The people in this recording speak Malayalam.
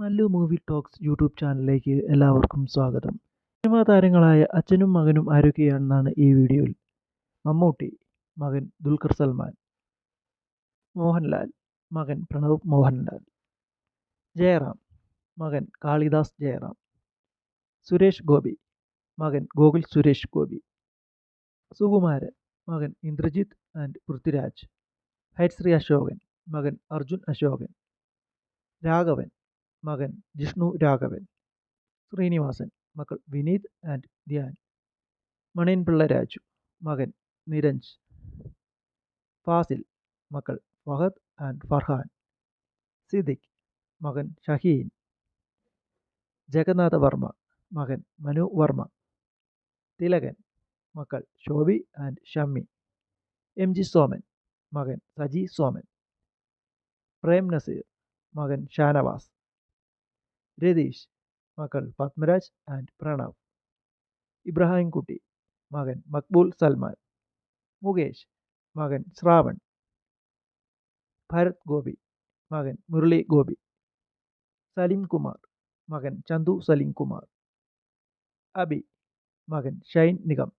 മല്ലു മൂവി ടോക്സ് യൂട്യൂബ് ചാനലിലേക്ക് എല്ലാവർക്കും സ്വാഗതം. സിനിമാ താരങ്ങളായ അച്ഛനും മകനും ആരൊക്കെയാണെന്നാണ് ഈ വീഡിയോയിൽ. മമ്മൂട്ടി മകൻ ദുൽഖർ സൽമാൻ. മോഹൻലാൽ മകൻ പ്രണവ് മോഹൻലാൽ. ജയറാം മകൻ കാളിദാസ് ജയറാം. സുരേഷ് ഗോപി മകൻ ഗോകുൽ സുരേഷ് ഗോപി. സുകുമാരൻ മകൻ ഇന്ദ്രജിത്ത് ആൻഡ് പൃഥ്വിരാജ്. ഹൈശ്രീ അശോകൻ മകൻ അർജുൻ അശോകൻ. രാഘവൻ മകൻ ജിഷ്ണു രാഘവൻ ശ്രീനിവാസൻ മക്കൾ വിനീത് ആൻഡ് ധ്യാൻ മണിയൻപിള്ള രാജു മകൻ നിരഞ്ജ് ഫാസിൽ മക്കൾ ഫഹദ് ആൻഡ് ഫർഹാൻ സിദ്ദിഖ് മകൻ ഷഹീൻ ജഗന്നാഥ വർമ്മ മകൻ മനു വർമ്മ തിലകൻ മക്കൾ Shobi and Shammi M G Soman മകൻ സജി സോമൻ പ്രേം നസീർ മകൻ ഷാനവാസ് രതീഷ് മക്കൾ പത്മരാജ് ആൻഡ് പ്രണവ്. ഇബ്രാഹിം കുട്ടി മകൻ മക്ബൂൽ സൽമാൻ. മുകേഷ് മകൻ ശ്രാവൺ. ഭരത് ഗോപി മകൻ മുരളി ഗോപി. സലീം കുമാർ മകൻ ചന്തു സലീം കുമാർ. അബി മകൻ ഷൈൻ നിഗം.